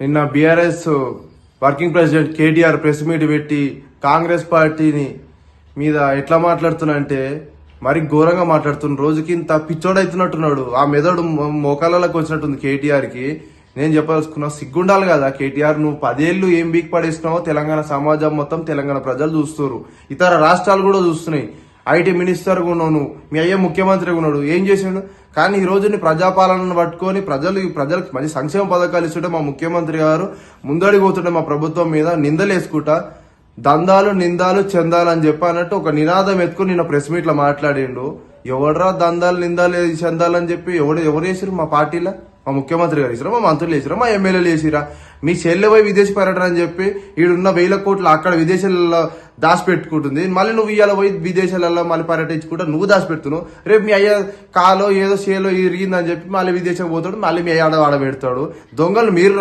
నిన్న BRS working president KTR press meet పెట్టి కాంగ్రెస్ పార్టీని మీద ఎట్లా మాట్లాడుతున్నా అంటే మరి ఘోరంగా మాట్లాడుతున్న రోజుకి ఇంత పిచ్చోడైతున్నట్టున్నాడు. ఆ మెదడు మో- వచ్చినట్టుంది కేటీఆర్కి. నేను చెప్పదలుచుకున్నా సిగ్గుండాలి కదా కేటీఆర్ నువ్వు పదేళ్ళు ఏం బీక్ పడేసినావో తెలంగాణ సమాజం మొత్తం తెలంగాణ ప్రజలు చూస్తారు ఇతర రాష్ట్రాలు కూడా చూస్తున్నాయి. ఐటీ మినిస్టర్ ఉన్నావు నువ్వు. మీ అయ్యే ముఖ్యమంత్రిగా ఉన్నాడు. ఏం చేసిండు? కానీ ఈ రోజుని ప్రజాపాలనను పట్టుకొని ప్రజలు ప్రజలకు మంచి సంక్షేమ పథకాలు ఇస్తుంటే మా ముఖ్యమంత్రి గారు ముందడికి పోతుంటే మా ప్రభుత్వం మీద నిందలేసుకుంటా దందాలు నిందాలు చెందాలని చెప్పి అన్నట్టు ఒక నినాదం ఎత్తుకుని నిన్న ప్రెస్ మీట్లో మాట్లాడిండు. ఎవడరా దందాలు నిందాలు చెందాలని చెప్పి ఎవడు ఎవరు వేసిరు మా పార్టీలో? మా ముఖ్యమంత్రి గారు వేసిరా మా మంత్రులు వేసిరా మా ఎమ్మెల్యేలు వేసిరా మీ చెల్లె పోయి విదేశీ పర్యటన అని చెప్పి ఈడున్న వేల కోట్లు అక్కడ విదేశాల్లో దాచిపెట్టుకుంటుంది. మళ్ళీ నువ్వు ఇవాళ పోయి విదేశాలలో మళ్ళీ పర్యటించుకుంటా నువ్వు దాచిపెడుతున్నావు. రేపు మీ అయ్య కాలో ఏదో చేలో ఇరిగిందని చెప్పి మళ్ళీ విదేశం పోతాడు మళ్ళీ మీ అయ్య ఆడ ఆడ పెడతాడు. దొంగలు మీరు